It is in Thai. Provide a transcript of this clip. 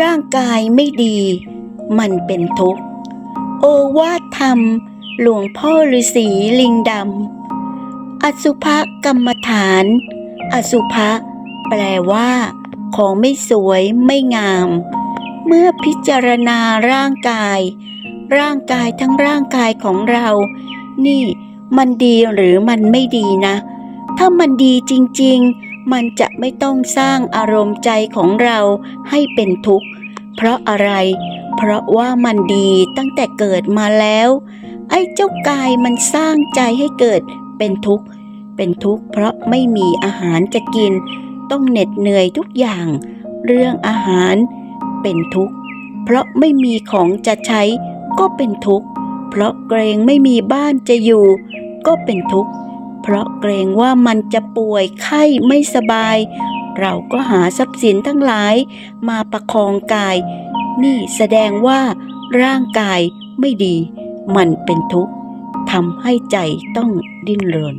ร่างกายไม่ดี มันเป็นทุกข์ โอวาทธรรม หลวงพ่อฤาษีลิงดำ อสุภกรรมฐาน อสุภะแปลว่า ของไม่สวยไม่งาม เมื่อพิจารณาร่างกาย ร่างกายทั้งร่างกายของเรา นี่ มันดีหรือมันไม่ดีนะ ถ้ามันดีจริง ๆ มันจะไม่ต้องสร้างอารมณ์ใจของเราให้เป็นทุกข์ เพราะอะไร เพราะว่ามันดีตั้งแต่เกิดมาแล้ว ไอ้เจ้ากายมันสร้างใจให้เกิดเป็นทุกข์ เป็นทุกข์เพราะไม่มีอาหารจะกิน ต้องเหน็ดเหนื่อยทุกอย่าง เรื่องอาหารเป็นทุกข์ เพราะไม่มีของจะใช้ก็เป็นทุกข์ เพราะเกรงไม่มีบ้านจะอยู่ ก็เป็นทุกข์ เพราะเกรงว่ามันจะป่วยไข้ไม่สบาย เราก็หาทรัพย์สินทั้งหลายมาประคองกาย นี่แสดงว่าร่างกายไม่ดี มันเป็นทุกข์ทำให้ใจต้องดิ้นรน